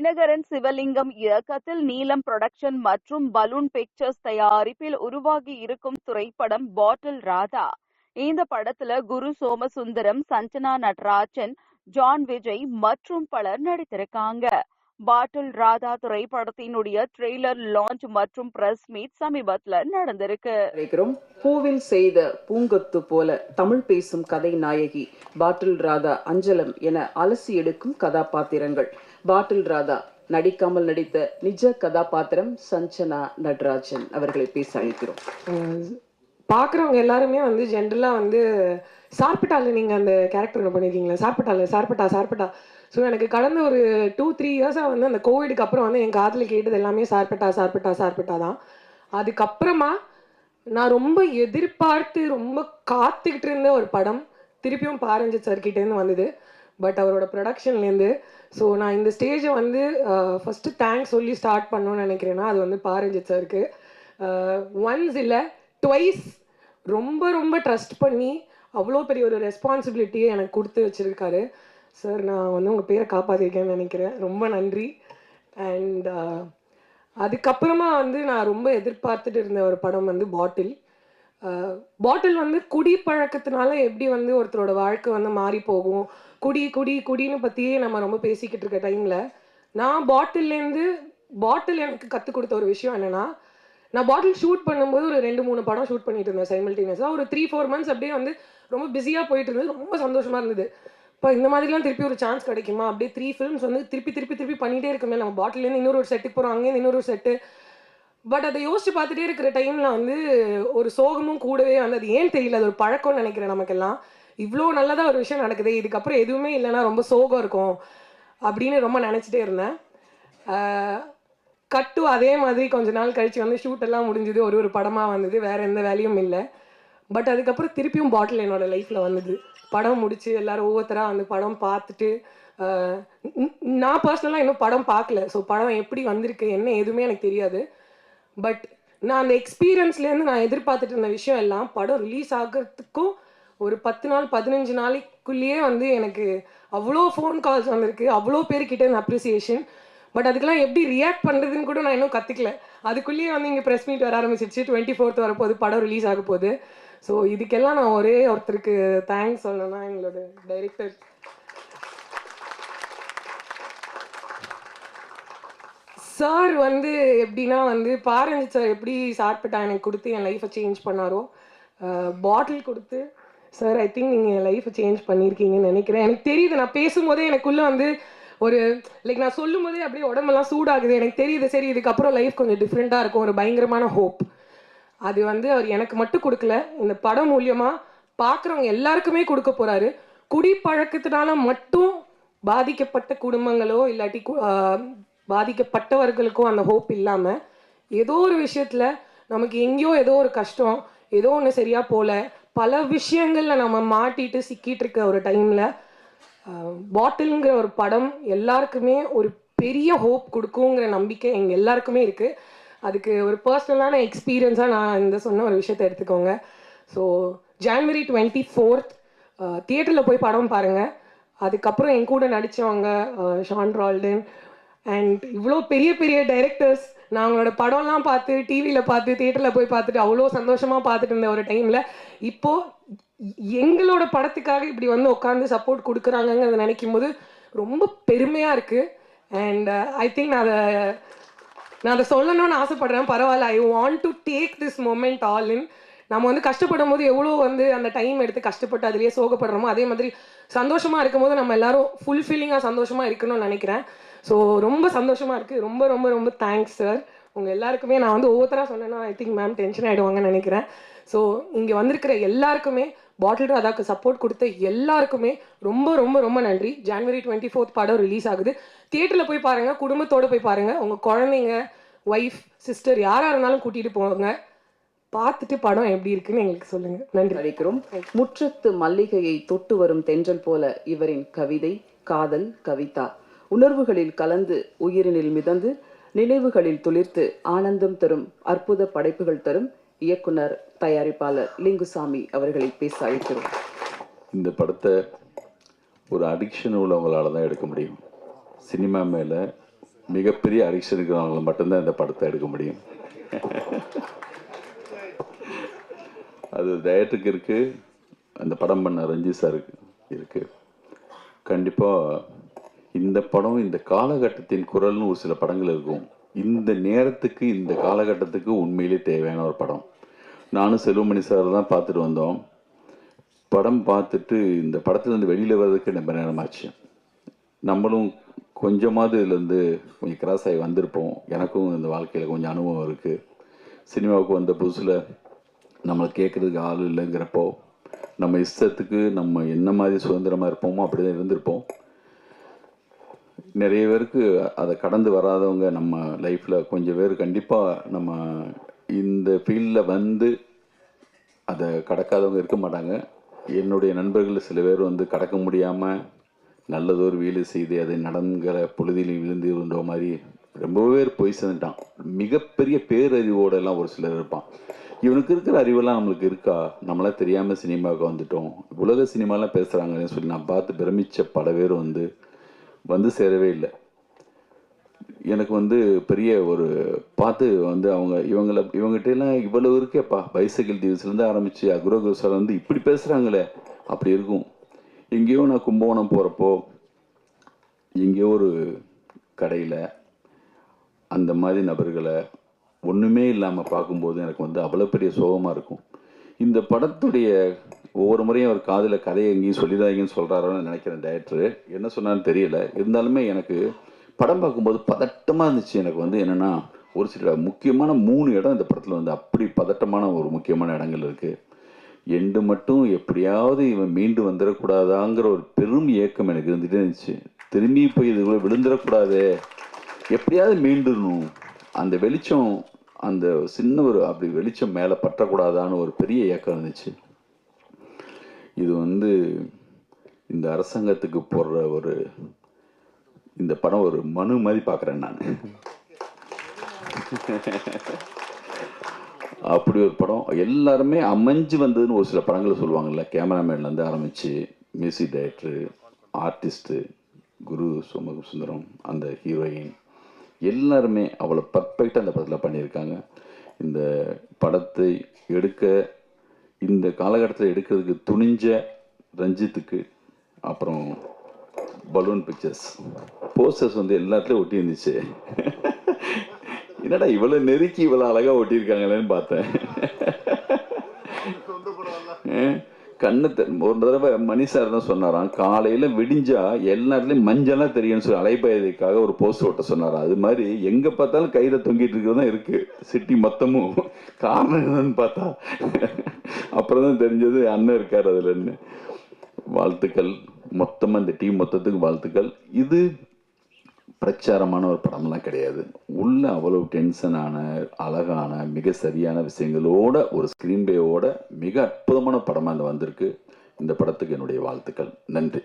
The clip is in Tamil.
தினகரன் சிவலிங்கம் இயக்கத்தில் நீலம் புரொடக்ஷன் மற்றும் பலூன் பிக்சர்ஸ் தயாரிப்பில் உருவாகி இருக்கும் திரைப்படம் பாட்டில் ராதா. இந்த படத்துல குரு சோமசுந்தரம் சஞ்சனா நடராஜன் ஜான் விஜய் மற்றும் பலர் நடித்திருக்காங்க. பாட்டில் ராதா திரைப்படத்தினுடைய ட்ரெய்லர் லான்ச் மற்றும் பிரஸ் மீட் சமீபத்துல நடந்திருக்கு. பூவில் செய்த பூங்கொத்து போல தமிழ் பேசும் கதை நாயகி பாட்டில் ராதா அஞ்சலம் என அலசி எடுக்கும் கதாபாத்திரங்கள். பாட்டில் ராதா நடிக்காமல் நடித்த நிஜ கதாபாத்திரம் சஞ்சனா நடராஜன் அவர்களை பேச அழைக்கிறோம். பார்க்குறவங்க எல்லாருமே வந்து ஜென்ரலாக வந்து சார்பட்டால நீங்கள் அந்த கேரக்டர் ஒன்று பண்ணியிருக்கீங்களா சார்பட்டால சார்பட்டா சார்பட்டா. ஸோ எனக்கு கடந்த ஒரு டூ த்ரீ இயர்ஸாக வந்து அந்த கோவிடுக்கு அப்புறம் வந்து என் காதில் கேட்டது எல்லாமே சார்பட்டா சார்பட்டா சார்பட்டா தான். அதுக்கப்புறமா நான் ரொம்ப எதிர்பார்த்து ரொம்ப காத்துக்கிட்டு இருந்த ஒரு படம் திருப்பியும் பாரஞ்சித் சார்கிட்டேருந்து வந்தது. பட் அவரோட ப்ரொடக்ஷன்லேருந்து ஸோ நான் இந்த ஸ்டேஜை வந்து ஃபஸ்ட்டு தேங்க்ஸ் சொல்லி ஸ்டார்ட் பண்ணணும்னு நினைக்கிறேன்னா அது வந்து பாரஞ்சித் சாருக்கு ஒன்ஸ் இல்லை ட்வைஸ் ரொம்ப ரொம்ப ட்ரஸ்ட் பண்ணி அவ்வளோ பெரிய ஒரு ரெஸ்பான்சிபிலிட்டியை எனக்கு கொடுத்து வச்சுருக்காரு. சார் நான் வந்து உங்கள் பேரை காப்பாற்றிருக்கேன்னு நினைக்கிறேன். ரொம்ப நன்றி. அண்ட் uh, அதுக்கப்புறமா வந்து நான் ரொம்ப எதிர்பார்த்துட்டு இருந்த ஒரு படம் வந்து பாட்டில் பாட்டில் uh, வந்து குடி பழக்கத்தினால எப்படி வந்து ஒருத்தரோட வாழ்க்கை வந்து மாறி போகும்? குடி குடி குடின்னு பற்றியே நம்ம ரொம்ப பேசிக்கிட்டு இருக்க டைமில் நான் பாட்டில்லேருந்து பாட்டில் எனக்கு கற்றுக் கொடுத்த ஒரு விஷயம் என்னென்னா நான் பாட்டில் ஷூட் பண்ணும்போது ஒரு ரெண்டு மூணு படம் ஷூட் பண்ணிட்டு இருந்தேன் சைமல்டேனியஸாக ஒரு த்ரீ ஃபோர் மந்த்ஸ் அப்படியே வந்து ரொம்ப பிஸியாக போயிட்டு இருந்தது. ரொம்ப சந்தோஷமாக இருந்தது. இப்போ இந்த மாதிரிலாம் திருப்பி ஒரு சான்ஸ் கிடைக்குமா? அப்படியே த்ரீ ஃபிலிம்ஸ் வந்து திருப்பி திருப்பி திருப்பி பண்ணிகிட்டே இருக்குமே. நம்ம பாட்டிலேருந்து இன்னொரு ஒரு செட்டுக்கு போகிறோம் அங்கேருந்து இன்னொரு செட்டு பட் அதை யோசிச்சு பார்த்துட்டே இருக்கிற டைமில் வந்து ஒரு சோகமும் கூடவே வந்து அது ஏன் தெரியல? அது ஒரு பழக்கம்னு நினைக்கிறேன் நமக்கெல்லாம். இவ்வளோ நல்லதாக ஒரு விஷயம் நடக்குது. இதுக்கப்புறம் எதுவுமே இல்லைன்னா ரொம்ப சோகம் இருக்கும் அப்படின்னு ரொம்ப நினச்சிட்டே இருந்தேன். கட்டு அதே மாதிரி கொஞ்ச நாள் கழிச்சு வந்து ஷூட்டெல்லாம் முடிஞ்சது. ஒரு ஒரு படமாக வந்தது. வேறு எந்த வேலையும் இல்லை. பட் அதுக்கப்புறம் திருப்பியும் பாட்டில் என்னோடய லைஃப்பில் வந்தது. படம் முடித்து எல்லாரும் ஒவ்வொருத்தராக அந்த படம் பார்த்துட்டு நான் பர்சனலாக இன்னும் படம் பார்க்கல. ஸோ படம் எப்படி வந்திருக்கு என்ன எதுவுமே எனக்கு தெரியாது. பட் நான் அந்த எக்ஸ்பீரியன்ஸ்லேருந்து நான் எதிர்பார்த்துட்டு இருந்த விஷயம் எல்லாம் படம் ரிலீஸ் ஆகிறதுக்கும் ஒரு பத்து நாள் பதினஞ்சு நாளைக்குள்ளேயே வந்து எனக்கு அவ்வளோ ஃபோன் கால்ஸ் வந்திருக்கு. அவ்வளோ பேர்கிட்ட அப்ரிசியேஷன் பட் அதுக்கெல்லாம் எப்படி ரியாக்ட் பண்ணுறதுன்னு கூட நான் இன்னும் கற்றுக்கல அதுக்குள்ளேயே வந்து இங்கே ப்ரெஸ் மீட் வர ஆரம்பிச்சிருச்சு. டுவெண்ட்டி ஃபோர்த் வரப்போகுது படம் ரிலீஸ் ஆக போகுது ஸோ இதுக்கெல்லாம் நான் ஒரே ஒருத்தருக்கு தேங்க்ஸ் சொல்லணும்னா எங்களோட டைரக்டர் சார் வந்து எப்படின்னா வந்து பாரஞ்சித் சார் எப்படி சார்பட்டா எனக்கு கொடுத்து என் லைஃப்பை சேஞ்ச் பண்ணாரோ. பாட்டில் கொடுத்து. சார் ஐ திங்க் நீங்கள் என் லைஃப்பை சேஞ்ச் பண்ணியிருக்கீங்கன்னு நினைக்கிறேன். எனக்கு தெரியுது நான் பேசும்போதே எனக்குள்ளே வந்து ஒரு லைக் நான் சொல்லும் போதே அப்படியே உடம்பெல்லாம் சூடாகுது. எனக்கு தெரியுது சரி இதுக்கப்புறம் லைஃப் கொஞ்சம் டிஃப்ரெண்ட்டாக இருக்கும். ஒரு பயங்கரமான ஹோப் அது வந்து அவர் எனக்கு மட்டும் கொடுக்கல. இந்த படம் மூலியமாக பார்க்குறவங்க எல்லாருக்குமே கொடுக்க போகிறாரு குடிப்பழக்கத்தினால மட்டும் பாதிக்கப்பட்ட குடும்பங்களோ இல்லாட்டி பாதிக்கப்பட்டவர்களுக்கோ அந்த ஹோப் இல்லாமல் ஏதோ ஒரு விஷயத்தில் நமக்கு எங்கேயோ ஏதோ ஒரு கஷ்டம் ஏதோ ஒன்று சரியாக போகல பல விஷயங்களில் நம்ம மாட்டிட்டு சிக்கிட்டு இருக்க ஒரு டைமில் பாட்டிலுங்கிற ஒரு படம் எல்லாருக்குமே ஒரு பெரிய ஹோப் கொடுக்குங்கிற நம்பிக்கை எங்கள் எல்லாருக்குமே இருக்குது அதுக்கு ஒரு பர்சனலான எக்ஸ்பீரியன்ஸாக நான் இந்த சொன்ன ஒரு விஷயத்தை எடுத்துக்கோங்க. ஸோ ஜான்வரி டுவெண்ட்டி ஃபோர்த் தியேட்டரில் போய் படம் பாருங்கள் அதுக்கப்புறம் என் கூட நடித்தவங்க ஷான் ரால்டன் அண்ட் இவ்வளோ பெரிய பெரிய டைரக்டர்ஸ் நான் அவங்களோட படம்லாம் பார்த்து டிவியில் பார்த்து தியேட்டரில் போய் பார்த்துட்டு அவ்வளோ சந்தோஷமாக பார்த்துட்டு இருந்த ஒரு டைமில் இப்போது எங்களோட படத்துக்காக இப்படி வந்து உட்காந்து சப்போர்ட் கொடுக்குறாங்கங்கிறத நினைக்கும் போது ரொம்ப பெருமையாக இருக்குது அண்ட் ஐ திங்க் நான் அதை நான் அதை சொல்லணும்னு ஆசைப்படுறேன். பரவாயில்ல I want to take this moment all in நம்ம வந்து கஷ்டப்படும் போது எவ்வளோ வந்து அந்த டைம் எடுத்து கஷ்டப்பட்டு அதுலேயே சோகப்படுறோமோ அதே மாதிரி சந்தோஷமாக இருக்கும்போது நம்ம எல்லாரும் ஃபுல்ஃபில்லிங்காக சந்தோஷமாக இருக்கணும்னு நினைக்கிறேன். ஸோ ரொம்ப சந்தோஷமாக இருக்குது ரொம்ப ரொம்ப ரொம்ப தேங்க்ஸ் சார் உங்கள் எல்லாருக்குமே நான் வந்து ஒவ்வொருத்தராக சொன்னேன்னா ஐ திங்க் மேம் டென்ஷன் ஆகிடுவாங்கன்னு நினைக்கிறேன். ஸோ இங்கே வந்திருக்கிற எல்லாருக்குமே பாட்டில் அதாக்கு சப்போர்ட் கொடுத்த எல்லாருக்குமே ரொம்ப ரொம்ப ரொம்ப நன்றி. ஜான்வரி டுவெண்ட்டி ஃபோர்த் படம் ரிலீஸ் ஆகுது. தியேட்டரில் போய் பாருங்கள் குடும்பத்தோடு போய் பாருங்கள் உங்கள் குழந்தைங்க ஒய்ஃப் சிஸ்டர் யாராக இருந்தாலும் கூட்டிகிட்டு போங்க. பார்த்துட்டு படம் எப்படி இருக்குன்னு எங்களுக்கு சொல்லுங்கள் நன்றி. அழைக்கிறோம். முற்றத்து மல்லிகையை தொட்டு வரும் தென்றல் போல இவரின் கவிதை காதல் கவிதா. உணர்வுகளில் கலந்து உயிரினில் மிதந்து நினைவுகளில் துளிர்த்து ஆனந்தம் தரும் அற்புத படைப்புகள் தரும் இயக்குனர் தயாரிப்பாளர் லிங்குசாமி அவர்களை பேச அழைக்கிறோம். இந்த படத்தை ஒரு அடிக்ஷன் உள்ளவங்களால தான் எடுக்க முடியும். சினிமா மேலே மிகப்பெரிய அடிக்ஷன் இருக்கிறவங்க மட்டும்தான் இந்த படத்தை எடுக்க முடியும். அது டயட்டுக்கு இருக்குது அந்த படம் பண்ண ரஞ்சித் சாருக்கு இருக்கு. கண்டிப்பாக இந்த படம் இந்த காலகட்டத்தின் குரல்னு ஒரு சில படங்கள் இருக்கும். இந்த நேரத்துக்கு இந்த காலகட்டத்துக்கு உண்மையிலே தேவையான ஒரு படம். நானும் செல்வமணி சார் தான் பார்த்துட்டு வந்தோம். படம் பார்த்துட்டு இந்த படத்துலேருந்து வெளியில் வர்றதுக்கு நம்ம நேரமாச்சு. நம்மளும் கொஞ்சமாவது இதுலேருந்து கொஞ்சம் கிராஸ் ஆகி வந்திருப்போம். எனக்கும் இந்த வாழ்க்கையில் கொஞ்சம் அனுபவம் இருக்குது சினிமாவுக்கு வந்த புதுசில் நம்மளை கேட்குறதுக்கு ஆள் இல்லைங்கிறப்போ நம்ம இஷ்டத்துக்கு நம்ம என்ன மாதிரி சுதந்திரமாக இருப்போமோ அப்படி தான் இருந்திருப்போம். நிறைய பேருக்கு அதை கடந்து வராதவங்க நம்ம லைஃப்பில் கொஞ்சம் பேர் கண்டிப்பாக நம்ம இந்த ஃபீல்டில் வந்து அதை கடக்காதவங்க இருக்க மாட்டாங்க. என்னுடைய நண்பர்கள் சில பேர் வந்து கடக்க முடியாமல் நல்லதொரு வீடு செய்து அதை நடங்கிற பொழுதில் விழுந்து இருந்த மாதிரி ரொம்பவே பேர் போய் சேர்ந்துட்டான் மிகப்பெரிய பேரறிவோட எல்லாம் ஒரு சிலர் இருப்பான். இவனுக்கு இருக்கிற அறிவெல்லாம் நம்மளுக்கு இருக்கா? நம்மளாம் தெரியாமல் சினிமாவுக்கு வந்துட்டோம். உலக சினிமாலாம் பேசுகிறாங்கன்னு சொல்லி நான் பார்த்து பிரமிச்ச பல பேர் வந்து வந்து சேரவே இல்லை. எனக்கு வந்து பெரிய ஒரு பார்த்து வந்து அவங்க இவங்களை இவங்ககிட்ட எல்லாம் இவ்வளவு இருக்கேப்பா. பைசைக்கிள் டிவிஸ்லேருந்து ஆரம்பித்து அக்ரோகோசால வந்து இப்படி பேசுகிறாங்களே அப்படி இருக்கும். எங்கேயோ நான் கும்பகோணம் போகிறப்போ எங்கேயோ ஒரு கடையில் அந்த மாதிரி நபர்களை ஒன்றுமே இல்லாமல் பார்க்கும்போது எனக்கு வந்து அவ்வளோ பெரிய சோகமாக இருக்கும். இந்த படத்துடைய ஒவ்வொரு முறையும் அவர் காதில் கதையை எங்கேயும் சொல்லிடாதீங்கன்னு சொல்கிறாரோன்னு நினைக்கிறேன் டேரக்டர் என்ன சொன்னான்னு தெரியல. இருந்தாலுமே எனக்கு படம் பார்க்கும்போது பதட்டமாக இருந்துச்சு. எனக்கு வந்து என்னென்னா ஒரு சில முக்கியமான மூணு இடம் இந்த படத்தில் வந்து அப்படி பதட்டமான ஒரு முக்கியமான இடங்கள் இருக்குது எண்டு மட்டும் எப்படியாவது இவன் மீண்டு வந்துடக்கூடாதாங்கிற ஒரு பெரும் ஏக்கம் எனக்கு இருந்துகிட்டே இருந்துச்சு. திரும்பி போய் இதுக்குள்ளே விழுந்துடக்கூடாதே. எப்படியாவது மீண்டுடணும். அந்த வெளிச்சம் அந்த சின்ன ஒரு அப்படி வெளிச்சம் மேலே பற்றக்கூடாதான்னு ஒரு பெரிய ஏக்கம் இருந்துச்சு. இது வந்து இந்த அரசாங்கத்துக்கு போடுற ஒரு இந்த படம் ஒரு மனு மாதிரி பார்க்குறேன் நான். அப்படி ஒரு படம். எல்லாருமே அமைஞ்சு வந்ததுன்னு ஒரு சில படங்களை சொல்லுவாங்கள்ல கேமராமேன்லேருந்து ஆரம்பித்து மியூசிக் டைரக்டரு ஆர்டிஸ்ட்டு குரு சோம சுந்தரம் அந்த ஹீரோயின் எல்லாருமே அவ்வளோ பர்ஃபெக்டாக அந்த படத்தில் பண்ணியிருக்காங்க. இந்த படத்தை எடுக்க இந்த காலகட்டத்தில் எடுக்கிறதுக்கு துணிஞ்ச ரஞ்சித்துக்கு அப்புறம் பலூன் பிக்சர்ஸ் போஸ்டர்ஸ் வந்து எல்லாத்துலேயும் ஒட்டி இருந்துச்சு என்னடா இவ்வளோ நெருக்கி இவ்வளோ அழகாக ஒட்டியிருக்காங்களேன்னு பார்த்தேன். கண்ணு ஒரு தடவை மணி சார் தான் சொன்னாராம் காலையில் விடிஞ்சா எல்லாத்துலேயும் மஞ்சளாக தெரியும்னு சொல்லி அலைப்பாயதுக்காக ஒரு போஸ்ட் ஓட்ட சொன்னார் அது மாதிரி எங்கே பார்த்தாலும் கையில் தொங்கிட்டு இருக்கிறது தான் சிட்டி மொத்தமும். காரணம் என்னன்னு பார்த்தா அப்புறம் தான் தெரிஞ்சது அண்ணன் இருக்கார் அதுலன்னு வாழ்த்துக்கள். மொத்தமாக இந்த டீம் மொத்தத்துக்கு வாழ்த்துக்கள். இது பிரச்சாரமான ஒரு படம்லாம் கிடையாது. உள்ள அவ்வளவு டென்ஷனான அழகான மிக சரியான விஷயங்களோட ஒரு ஸ்க்ரீன் பேவோட மிக அற்புதமான படமாக இந்த வந்திருக்கு. இந்த படத்துக்கு என்னுடைய வாழ்த்துக்கள். நன்றி.